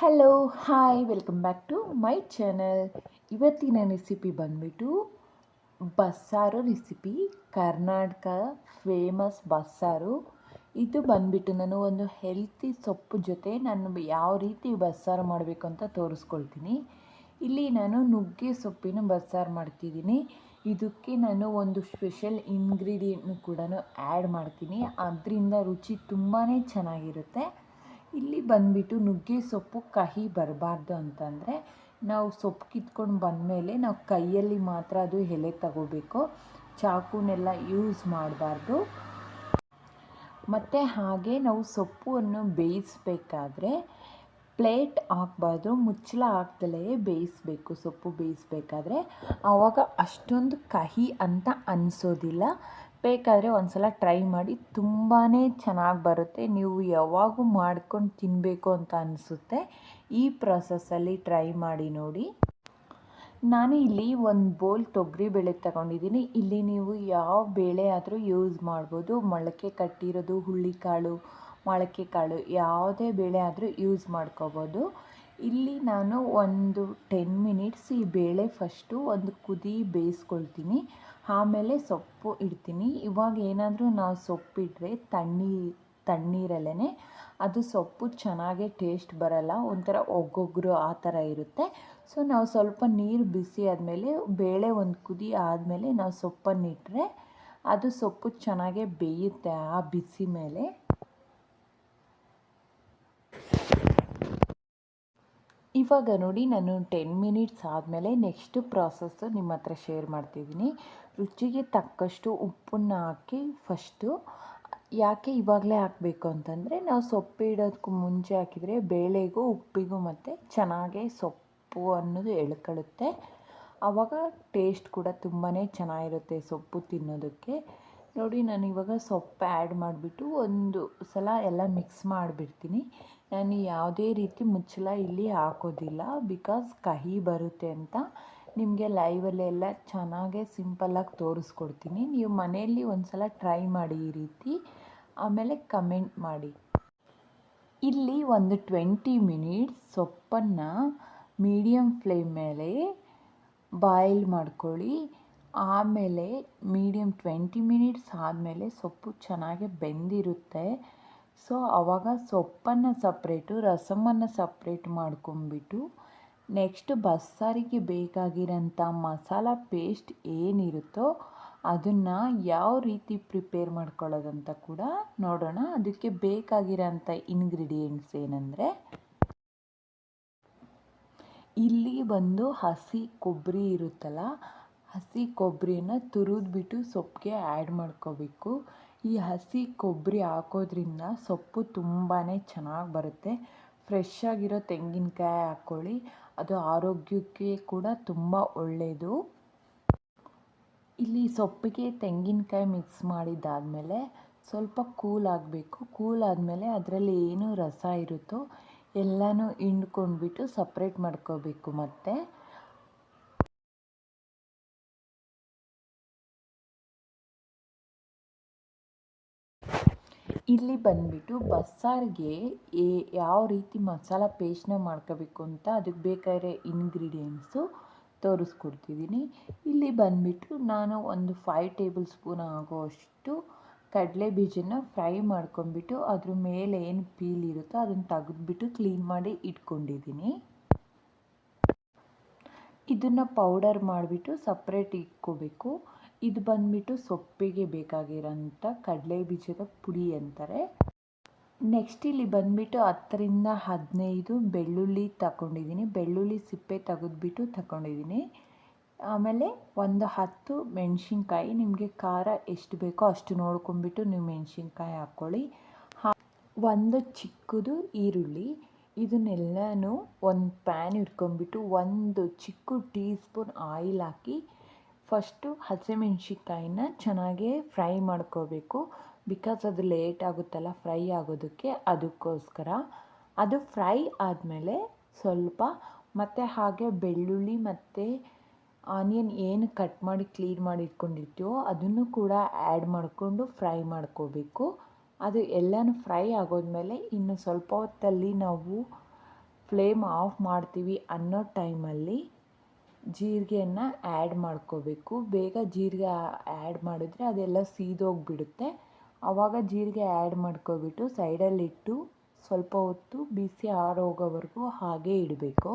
Hello hi welcome back to my channel ಇವತ್ತಿನ recipe ಬಂದ್ಬಿಟ್ಟು ಬಸ್ಸಾರು ರೆಸಿಪಿ ಕರ್ನಾಟಕ ಫೇಮಸ್ ಬಸ್ಸಾರು. ಇದು ಬಂದ್ಬಿಟ್ಟು ನಾನು ಒಂದು ಹೆಲ್ತಿ ಸೊಪ್ಪು ಜೊತೆ ನಾನು ಯಾವ ರೀತಿ ಬಸ್ಸಾರು ಮಾಡಬೇಕು ಅಂತ ತೋರಿಸ್ಕೊಳ್ತೀನಿ. ಇಲ್ಲಿ ನಾನು ನುಗ್ಗೆ ಸೊಪ್ಪಿನ ಬಸ್ಸಾರು ಮಾಡ್ತಿದ್ದೀನಿ. ಇದಕ್ಕೆ ನಾನು ಒಂದು ಸ್ಪೆಷಲ್ ಇಂಗ್ರೀಡಿಯೆಂಟ್ನು ಕೂಡ ಆ್ಯಡ್ ಮಾಡ್ತೀನಿ. ಅದರಿಂದ ರುಚಿ ತುಂಬಾ ಚೆನ್ನಾಗಿರುತ್ತೆ. ಇಲ್ಲಿ ಬಂದುಬಿಟ್ಟು ನುಗ್ಗೆ ಸೊಪ್ಪು ಕಹಿ ಬರಬಾರ್ದು ಅಂತಂದರೆ ನಾವು ಸೊಪ್ಪು ಕಿತ್ಕೊಂಡು ಬಂದಮೇಲೆ ನಾವು ಕೈಯಲ್ಲಿ ಮಾತ್ರ ಅದು ಎಲೆ ತಗೋಬೇಕು. ಚಾಕುನೆಲ್ಲ ಯೂಸ್ ಮಾಡಬಾರ್ದು. ಮತ್ತು ಹಾಗೆ ನಾವು ಸೊಪ್ಪನ್ನು ಬೇಯಿಸಬೇಕಾದ್ರೆ ಪ್ಲೇಟ್ ಹಾಕ್ಬಾರ್ದು. ಮುಚ್ಚಳ ಹಾಕ್ದಲೇ ಬೇಯಿಸಬೇಕು, ಸೊಪ್ಪು ಬೇಯಿಸಬೇಕಾದ್ರೆ. ಆವಾಗ ಅಷ್ಟೊಂದು ಕಹಿ ಅಂತ ಅನಿಸೋದಿಲ್ಲ. ಬೇಕಾದರೆ ಒಂದು ಸಲ ಟ್ರೈ ಮಾಡಿ ತುಂಬಾ ಚೆನ್ನಾಗಿ ಬರುತ್ತೆ. ನೀವು ಯಾವಾಗೂ ಮಾಡ್ಕೊಂಡು ತಿನ್ನಬೇಕು ಅಂತ ಅನಿಸುತ್ತೆ. ಈ ಪ್ರೊಸೆಸ್ಸಲ್ಲಿ ಟ್ರೈ ಮಾಡಿ ನೋಡಿ. ನಾನು ಇಲ್ಲಿ ಒಂದು ಬೋಲ್ ತೊಗರಿ ಬೇಳೆ ತಗೊಂಡಿದ್ದೀನಿ. ಇಲ್ಲಿ ನೀವು ಯಾವ ಬೇಳೆ ಆದರೂ ಯೂಸ್ ಮಾಡ್ಬೋದು. ಮೊಳಕೆ ಕಟ್ಟಿರೋದು, ಹುಳ್ಳಿಕಾಳು, ಮೊಳಕೆ ಕಾಳು, ಯಾವುದೇ ಬೇಳೆ ಆದರೂ ಯೂಸ್ ಮಾಡ್ಕೋಬೋದು. ಇಲ್ಲಿ ನಾನು ಒಂದು ಟೆನ್ ಮಿನಿಟ್ಸ್ ಈ ಬೇಳೆ ಫಸ್ಟು ಒಂದು ಕುದಿ ಬೇಯಿಸ್ಕೊಳ್ತೀನಿ. ಆಮೇಲೆ ಸೊಪ್ಪು ಇಡ್ತೀನಿ. ಇವಾಗ ಏನಾದರೂ ನಾವು ಸೊಪ್ಪಿಟ್ಟರೆ ತಣ್ಣೀ ತಣ್ಣೀರಲ್ಲೇ ಅದು ಸೊಪ್ಪು ಚೆನ್ನಾಗೆ ಟೇಸ್ಟ್ ಬರಲ್ಲ. ಒಂಥರ ಒಗ್ಗೊಗ್ರು ಆ ಥರ ಇರುತ್ತೆ. ಸೊ, ನಾವು ಸ್ವಲ್ಪ ನೀರು ಬಿಸಿ ಆದಮೇಲೆ, ಬೇಳೆ ಒಂದು ಕುದಿ ಆದಮೇಲೆ ನಾವು ಸೊಪ್ಪನ್ನಿಟ್ಟರೆ ಅದು ಸೊಪ್ಪು ಚೆನ್ನಾಗೇ ಬೇಯುತ್ತೆ ಆ ಬಿಸಿ ಮೇಲೆ. ಇವಾಗ ನೋಡಿ, ನಾನು ಟೆನ್ ಮಿನಿಟ್ಸ್ ಆದಮೇಲೆ ನೆಕ್ಸ್ಟು ಪ್ರಾಸೆಸ್ಸು ನಿಮ್ಮ ಹತ್ರ ಶೇರ್ ಮಾಡ್ತಿದ್ದೀನಿ. ರುಚಿಗೆ ತಕ್ಕಷ್ಟು ಉಪ್ಪನ್ನು ಹಾಕಿ ಫಸ್ಟು ಯಾಕೆ ಇವಾಗಲೇ ಹಾಕಬೇಕು ಅಂತಂದರೆ ನಾವು ಸೊಪ್ಪು ಇಡೋದಕ್ಕೂ ಮುಂಚೆ ಹಾಕಿದರೆ ಬೇಳೆಗೂ, ಉಪ್ಪಿಗೂ ಮತ್ತು ಚೆನ್ನಾಗೆ ಸೊಪ್ಪು ಅನ್ನೋದು ಎಳ್ಕೊಳ್ಳುತ್ತೆ. ಆವಾಗ ಟೇಸ್ಟ್ ಕೂಡ ತುಂಬಾ ಚೆನ್ನಾಗಿರುತ್ತೆ ಸೊಪ್ಪು ತಿನ್ನೋದಕ್ಕೆ. ನೋಡಿ, ನಾನು ಇವಾಗ ಸೊಪ್ಪು ಆ್ಯಡ್ ಮಾಡಿಬಿಟ್ಟು ಒಂದು ಸಲ ಎಲ್ಲ ಮಿಕ್ಸ್ ಮಾಡಿಬಿಡ್ತೀನಿ. ನಾನು ಯಾವುದೇ ರೀತಿ ಮುಚ್ಚಳ ಇಲ್ಲಿ ಹಾಕೋದಿಲ್ಲ. ಬಿಕಾಸ್ ಕಹಿ ಬರುತ್ತೆ ಅಂತ. ನಿಮಗೆ ಲೈವಲ್ಲೆಲ್ಲ ಚೆನ್ನಾಗೆ ಸಿಂಪಲ್ಲಾಗಿ ತೋರಿಸ್ಕೊಡ್ತೀನಿ. ನೀವು ಮನೆಯಲ್ಲಿ ಒಂದು ಸಲ ಟ್ರೈ ಮಾಡಿ ಈ ರೀತಿ. ಆಮೇಲೆ ಕಮೆಂಟ್ ಮಾಡಿ. ಇಲ್ಲಿ ಒಂದು ಟ್ವೆಂಟಿ ಮಿನಿಟ್ಸ್ ಸೊಪ್ಪನ್ನು ಮೀಡಿಯಮ್ ಫ್ಲೇಮ್ ಮೇಲೆ ಬಾಯ್ಲ್ ಮಾಡ್ಕೊಳ್ಳಿ. ಆಮೇಲೆ ಮೀಡಿಯಮ್ ಟ್ವೆಂಟಿ ಮಿನಿಟ್ಸ್ ಆದಮೇಲೆ ಸೊಪ್ಪು ಚೆನ್ನಾಗಿ ಬೆಂದಿರುತ್ತೆ. ಸೊ ಆವಾಗ ಸೊಪ್ಪನ್ನು ಸಪ್ರೇಟು ರಸಮನ್ನು ಸಪ್ರೇಟ್ ಮಾಡ್ಕೊಂಬಿಟ್ಟು ನೆಕ್ಸ್ಟ್ ಬಸ್ಸಾರಿಗೆ ಬೇಕಾಗಿರೋಂಥ ಮಸಾಲ ಪೇಸ್ಟ್ ಏನಿರುತ್ತೋ ಅದನ್ನು ಯಾವ ರೀತಿ ಪ್ರಿಪೇರ್ ಮಾಡ್ಕೊಳ್ಳೋದಂತ ಕೂಡ ನೋಡೋಣ. ಅದಕ್ಕೆ ಬೇಕಾಗಿರೋಂಥ ಇಂಗ್ರೀಡಿಯೆಂಟ್ಸ್ ಏನಂದರೆ ಇಲ್ಲಿ ಬಂದು ಹಸಿ ಕೊಬ್ಬರಿ ಇರುತ್ತಲ್ಲ, ಹಸಿ ಕೊಬ್ಬರಿನ ತುರಿದ್ಬಿಟ್ಟು ಸೊಪ್ಪಿಗೆ ಆ್ಯಡ್ ಮಾಡ್ಕೋಬೇಕು. ಈ ಹಸಿ ಕೊಬ್ಬರಿ ಹಾಕೋದ್ರಿಂದ ಸೊಪ್ಪು ತುಂಬಾ ಚೆನ್ನಾಗಿ ಬರುತ್ತೆ. ಫ್ರೆಶ್ ಆಗಿರೋ ತೆಂಗಿನಕಾಯಿ ಹಾಕ್ಕೊಳ್ಳಿ. ಅದು ಆರೋಗ್ಯಕ್ಕೆ ಕೂಡ ತುಂಬ ಒಳ್ಳೆಯದು ಇಲ್ಲಿ ಸೊಪ್ಪಿಗೆ ತೆಂಗಿನಕಾಯಿ ಮಿಕ್ಸ್ ಮಾಡಿದ್ದಾದಮೇಲೆ ಸ್ವಲ್ಪ ಕೂಲ್ ಆಗಬೇಕು. ಕೂಲ್ ಆದಮೇಲೆ ಅದರಲ್ಲಿ ಏನು ರಸ ಇರುತ್ತೋ ಎಲ್ಲನೂ ಹಿಂಡ್ಕೊಂಡ್ಬಿಟ್ಟು ಸಪ್ರೇಟ್ ಮಾಡ್ಕೋಬೇಕು ಮತ್ತು. ಇಲ್ಲಿ ಬಂದುಬಿಟ್ಟು ಬಸ್ಸಾರಿಗೆ ಏ ಯಾವ ರೀತಿ ಮಸಾಲ ಪೇಸ್ಟ್ನ ಮಾಡ್ಕೋಬೇಕು ಅಂತ ಅದಕ್ಕೆ ಬೇಕಾಗಿರೋ ಇಂಗ್ರೀಡಿಯೆಂಟ್ಸು ತೋರಿಸ್ಕೊಡ್ತಿದ್ದೀನಿ. ಇಲ್ಲಿ ಬಂದುಬಿಟ್ಟು ನಾನು ಒಂದು ಫೈವ್ ಟೇಬಲ್ ಸ್ಪೂನ್ ಆಗೋಷ್ಟು ಕಡಲೆ ಬೀಜನ ಫ್ರೈ ಮಾಡ್ಕೊಂಡ್ಬಿಟ್ಟು ಅದ್ರ ಮೇಲೆ ಏನು ಪೀಲ್ ಇರುತ್ತೋ ಅದನ್ನು ತೆಗೆದ್ಬಿಟ್ಟು ಕ್ಲೀನ್ ಮಾಡಿ ಇಟ್ಕೊಂಡಿದ್ದೀನಿ. ಇದನ್ನು ಪೌಡರ್ ಮಾಡಿಬಿಟ್ಟು ಸಪ್ರೇಟ್ ಇಟ್ಕೋಬೇಕು. ಇದು ಬಂದ್ಬಿಟ್ಟು ಸೊಪ್ಪಿಗೆ ಬೇಕಾಗಿರೋಂಥ ಕಡಲೆ ಬೀಜದ ಪುಡಿ ಅಂತಾರೆ. ನೆಕ್ಸ್ಟ್ ಇಲ್ಲಿ ಬಂದ್ಬಿಟ್ಟು ಹತ್ತರಿಂದ ಹದಿನೈದು ಬೆಳ್ಳುಳ್ಳಿ ತಗೊಂಡಿದ್ದೀನಿ. ಬೆಳ್ಳುಳ್ಳಿ ಸಿಪ್ಪೆ ತೆಗೆದ್ಬಿಟ್ಟು ತಗೊಂಡಿದ್ದೀನಿ. ಆಮೇಲೆ ಒಂದು ಹತ್ತು ಮೆಣಸಿನ್ಕಾಯಿ, ನಿಮಗೆ ಖಾರ ಎಷ್ಟು ಬೇಕೋ ಅಷ್ಟು ನೋಡ್ಕೊಂಡ್ಬಿಟ್ಟು ನೀವು ಮೆಣಸಿನ್ಕಾಯಿ ಹಾಕ್ಕೊಳ್ಳಿ. ಒಂದು ಚಿಕ್ಕದು ಈರುಳ್ಳಿ, ಇದನ್ನೆಲ್ಲನೂ ಒಂದು ಪ್ಯಾನ್ ಇಟ್ಕೊಂಡ್ಬಿಟ್ಟು ಒಂದು ಚಿಕ್ಕ ಟೀ ಸ್ಪೂನ್ ಆಯಿಲ್ ಹಾಕಿ ಫಸ್ಟು ಹಸಿಮೆಣ್ಸಿನ್ಕಾಯಿನ ಚೆನ್ನಾಗೇ ಫ್ರೈ ಮಾಡ್ಕೋಬೇಕು. ಬಿಕಾಸ್ ಅದು ಲೇಟ್ ಆಗುತ್ತಲ್ಲ, ಫ್ರೈ ಆಗೋದಕ್ಕೆ ಅದಕ್ಕೋಸ್ಕರ. ಅದು ಫ್ರೈ ಆದಮೇಲೆ ಸ್ವಲ್ಪ ಮತ್ತು ಹಾಗೆ ಬೆಳ್ಳುಳ್ಳಿ ಮತ್ತು ಆನಿಯನ್ ಏನು ಕಟ್ ಮಾಡಿ ಕ್ಲೀನ್ ಮಾಡಿ ಇಟ್ಕೊಂಡಿರ್ತೀವೋ ಅದನ್ನು ಕೂಡ ಆ್ಯಡ್ ಮಾಡಿಕೊಂಡು ಫ್ರೈ ಮಾಡ್ಕೋಬೇಕು. ಅದು ಎಲ್ಲನೂ ಫ್ರೈ ಆಗೋದ್ಮೇಲೆ ಇನ್ನು ಸ್ವಲ್ಪ ಹೊತ್ತಲ್ಲಿ ನಾವು ಫ್ಲೇಮ್ ಆಫ್ ಮಾಡ್ತೀವಿ ಅನ್ನೋ ಟೈಮಲ್ಲಿ ಜೀರಿಗೆಯನ್ನು ಆ್ಯಡ್ ಮಾಡ್ಕೋಬೇಕು. ಬೇಗ ಜೀರಿಗೆ ಆ್ಯಡ್ ಮಾಡಿದ್ರೆ ಅದೆಲ್ಲ ಸೀದೋಗಿಬಿಡುತ್ತೆ. ಆವಾಗ ಜೀರಿಗೆ ಆ್ಯಡ್ ಮಾಡ್ಕೊಬಿಟ್ಟು ಸೈಡಲ್ಲಿಟ್ಟು ಸ್ವಲ್ಪ ಹೊತ್ತು ಬಿಸಿ ಆರೋಗೋವರೆಗೂ ಹಾಗೇ ಇಡಬೇಕು.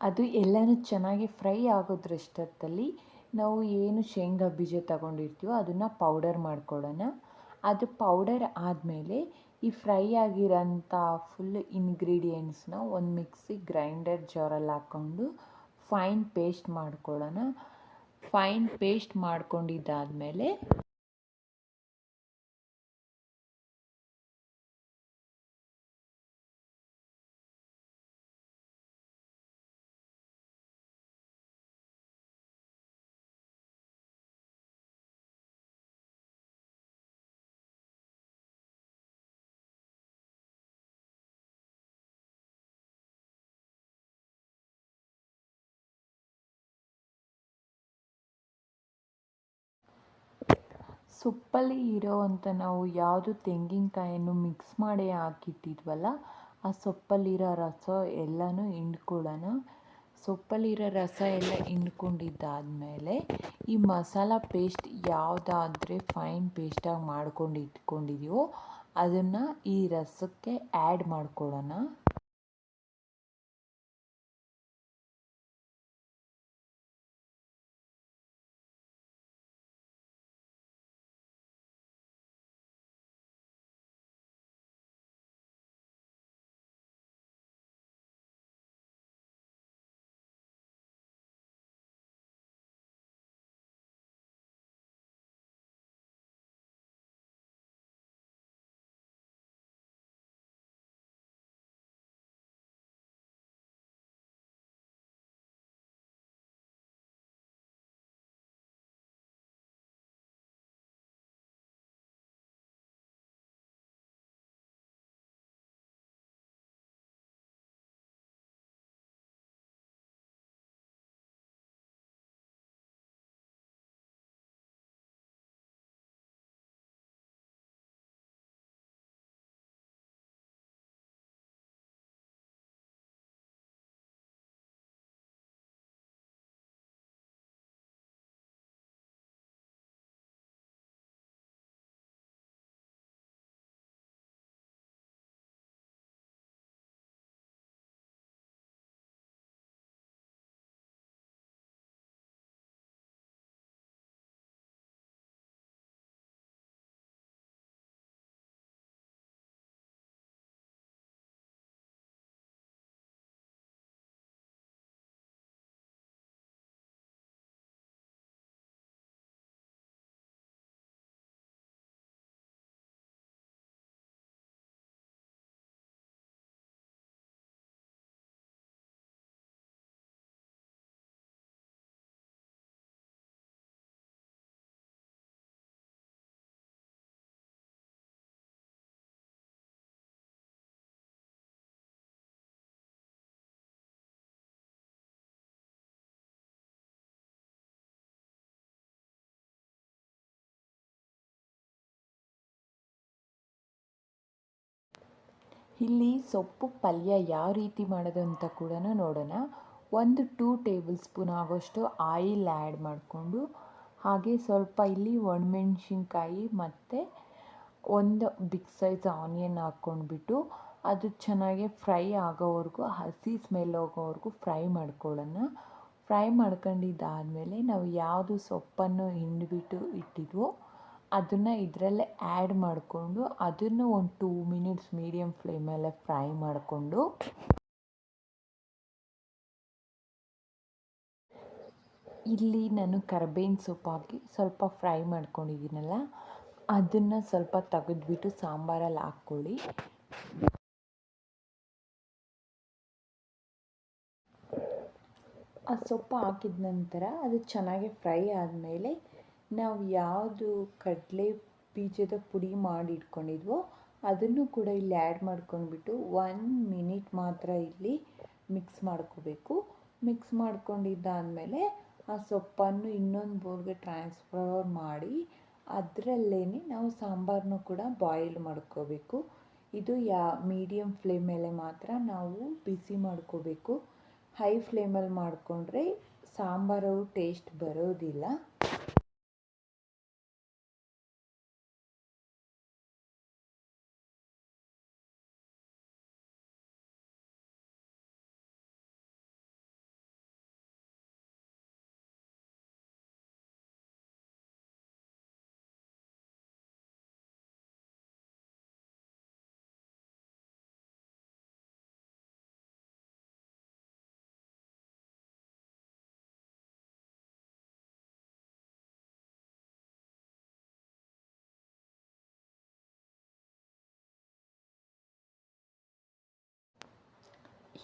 ಅದು ಎಲ್ಲನೂ ಚೆನ್ನಾಗಿ ಫ್ರೈ ಆಗೋದ್ರಷ್ಟೊತ್ತಲ್ಲಿ ನಾವು ಏನು ಶೇಂಗಾ ಬೀಜ ತಗೊಂಡಿರ್ತೀವೋ ಅದನ್ನು ಪೌಡರ್ ಮಾಡ್ಕೊಳ್ಳೋಣ. ಅದು ಪೌಡರ್ ಆದಮೇಲೆ ಈ ಫ್ರೈ ಆಗಿರೋಂಥ ಫುಲ್ ಇನ್ಗ್ರೀಡಿಯೆಂಟ್ಸ್ನ ಒಂದು ಮಿಕ್ಸಿ ಗ್ರೈಂಡರ್ ಜಾರಲ್ಲಿ ಹಾಕ್ಕೊಂಡು ಫೈನ್ ಪೇಸ್ಟ್ ಮಾಡ್ಕೊಳ್ಳೋಣ. ಫೈನ್ ಪೇಸ್ಟ್ ಮಾಡ್ಕೊಂಡಿದ್ದಾದಮೇಲೆ ಸೊಪ್ಪಲ್ಲಿ ಇರೋವಂಥ ನಾವು ಯಾವುದು ತೆಂಗಿನಕಾಯನ್ನು ಮಿಕ್ಸ್ ಮಾಡಿ ಹಾಕಿಟ್ಟಿದ್ವಲ್ಲ, ಆ ಸೊಪ್ಪಲ್ಲಿರೋ ರಸ ಎಲ್ಲನೂ ಹಿಂಡ್ಕೊಳ್ಳೋಣ. ಸೊಪ್ಪಲ್ಲಿರೋ ರಸ ಎಲ್ಲ ಹಿಂಡ್ಕೊಂಡಿದ್ದಾದಮೇಲೆ ಈ ಮಸಾಲ ಪೇಸ್ಟ್ ಯಾವುದಾದ್ರೆ ಫೈನ್ ಪೇಸ್ಟಾಗಿ ಮಾಡ್ಕೊಂಡು ಇಟ್ಕೊಂಡಿದ್ದೀವೋ ಅದನ್ನು ಈ ರಸಕ್ಕೆ ಆ್ಯಡ್ ಮಾಡ್ಕೊಳ್ಳೋಣ. ಇಲ್ಲಿ ಸೊಪ್ಪು ಪಲ್ಯ ಯಾವ ರೀತಿ ಮಾಡೋದು ಅಂತ ಕೂಡ ನೋಡೋಣ. ಒಂದು ಟೂ ಟೇಬಲ್ ಸ್ಪೂನ್ ಆಗೋಷ್ಟು ಆಯಿಲ್ ಆ್ಯಡ್ ಮಾಡಿಕೊಂಡು, ಹಾಗೆ ಸ್ವಲ್ಪ ಇಲ್ಲಿ ಒಣಮೆಣ್ಸಿನ್ಕಾಯಿ ಮತ್ತು ಒಂದು ಬಿಗ್ ಸೈಜ್ ಆನಿಯನ್ ಹಾಕ್ಕೊಂಡ್ಬಿಟ್ಟು, ಅದು ಚೆನ್ನಾಗಿ ಫ್ರೈ ಆಗೋವರೆಗೂ, ಹಸಿ ಸ್ಮೆಲ್ ಹೋಗೋವರೆಗೂ ಫ್ರೈ ಮಾಡ್ಕೊಳ್ಳೋಣ. ಫ್ರೈ ಮಾಡ್ಕೊಂಡಿದ್ದಾದಮೇಲೆ ನಾವು ಯಾವುದು ಸೊಪ್ಪನ್ನು ಹಿಂಡಿಬಿಟ್ಟು ಇಟ್ಟಿದ್ವೋ ಅದನ್ನು ಇದರಲ್ಲೇ ಆ್ಯಡ್ ಮಾಡಿಕೊಂಡು ಅದನ್ನು ಒಂದು ಟೂ ಮಿನಿಟ್ಸ್ ಮೀಡಿಯಮ್ ಫ್ಲೇಮಲ್ಲೇ ಫ್ರೈ ಮಾಡಿಕೊಂಡು ಇಲ್ಲಿ ನಾನು ಕರ್ಬೇವಿನ ಸೊಪ್ಪು ಹಾಕಿ ಸ್ವಲ್ಪ ಫ್ರೈ ಮಾಡ್ಕೊಂಡಿದ್ದೀನಲ್ಲ, ಅದನ್ನು ಸ್ವಲ್ಪ ತೆಗೆದ್ಬಿಟ್ಟು ಸಾಂಬಾರಲ್ಲಿ ಹಾಕ್ಕೊಳ್ಳಿ. ಆ ಸೊಪ್ಪು ಹಾಕಿದ ನಂತರ ಅದು ಚೆನ್ನಾಗಿ ಫ್ರೈ ಆದಮೇಲೆ ನಾವು ಯಾವುದು ಕಡಲೆ ಬೀಜದ ಪುಡಿ ಮಾಡಿ ಇಟ್ಕೊಂಡಿದ್ವೋ ಅದನ್ನು ಕೂಡ ಇಲ್ಲಿ ಆ್ಯಡ್ ಮಾಡ್ಕೊಂಡ್ಬಿಟ್ಟು ಒನ್ ಮಿನಿಟ್ ಮಾತ್ರ ಇಲ್ಲಿ ಮಿಕ್ಸ್ ಮಾಡ್ಕೋಬೇಕು. ಮಿಕ್ಸ್ ಮಾಡ್ಕೊಂಡಿದ್ದಾದಮೇಲೆ ಆ ಸೊಪ್ಪನ್ನು ಇನ್ನೊಂದು ಬೋರ್ಗೆ ಟ್ರಾನ್ಸ್ಫರ್ ಮಾಡಿ ಅದರಲ್ಲೇ ನಾವು ಸಾಂಬಾರನ್ನು ಕೂಡ ಬಾಯ್ಲ್ ಮಾಡ್ಕೋಬೇಕು. ಇದು ಯಾ ಮೀಡಿಯಮ್ ಫ್ಲೇಮ್ ಮೇಲೆ ಮಾತ್ರ ನಾವು ಬಿಸಿ ಮಾಡ್ಕೋಬೇಕು. ಹೈ ಫ್ಲೇಮಲ್ಲಿ ಮಾಡಿಕೊಂಡ್ರೆ ಸಾಂಬಾರು ಟೇಸ್ಟ್ ಬರೋದಿಲ್ಲ.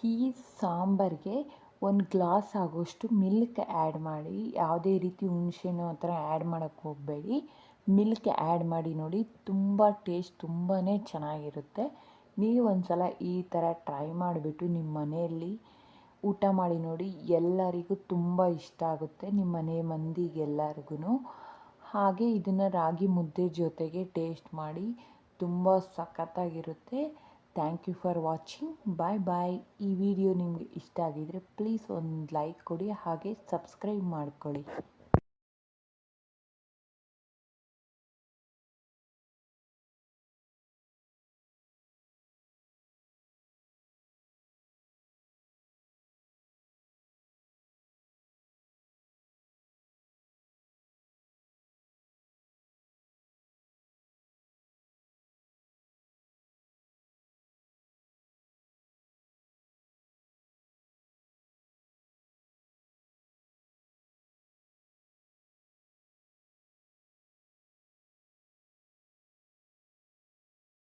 ಈ ಸಾಂಬಾರಿಗೆ ಒಂದು ಗ್ಲಾಸ್ ಆಗೋಷ್ಟು ಮಿಲ್ಕ್ ಆ್ಯಡ್ ಮಾಡಿ, ಯಾವುದೇ ರೀತಿ ಹುಣಸೆಹಣ್ಣು ಆ ಥರ ಆ್ಯಡ್ ಮಾಡೋಕ್ಕೆ ಹೋಗಬೇಡಿ. ಮಿಲ್ಕ್ ಆ್ಯಡ್ ಮಾಡಿ ನೋಡಿ ತುಂಬ ಟೇಸ್ಟ್ ತುಂಬಾ ಚೆನ್ನಾಗಿರುತ್ತೆ. ನೀವು ಒಂದು ಸಲ ಈ ಥರ ಟ್ರೈ ಮಾಡಿಬಿಟ್ಟು ನಿಮ್ಮ ಮನೆಯಲ್ಲಿ ಊಟ ಮಾಡಿ ನೋಡಿ, ಎಲ್ಲರಿಗೂ ತುಂಬ ಇಷ್ಟ ಆಗುತ್ತೆ, ನಿಮ್ಮ ಮನೆ ಮಂದಿಗೆಲ್ಲರಿಗೂ ಹಾಗೆ ಇದನ್ನು ರಾಗಿ ಮುದ್ದೆ ಜೊತೆಗೆ ಟೇಸ್ಟ್ ಮಾಡಿ, ತುಂಬ ಸಖತ್ತಾಗಿರುತ್ತೆ. Thank you for watching bye bye ಈ ವಿಡಿಯೋ ನಿಮಗೆ ಇಷ್ಟ ಆಗಿದರೆ ಪ್ಲೀಸ್ ಒಂದು ಲೈಕ್ ಕೊಡಿ, ಹಾಗೆ ಸಬ್ಸ್ಕ್ರೈಬ್ ಮಾಡ್ಕೊಳ್ಳಿ.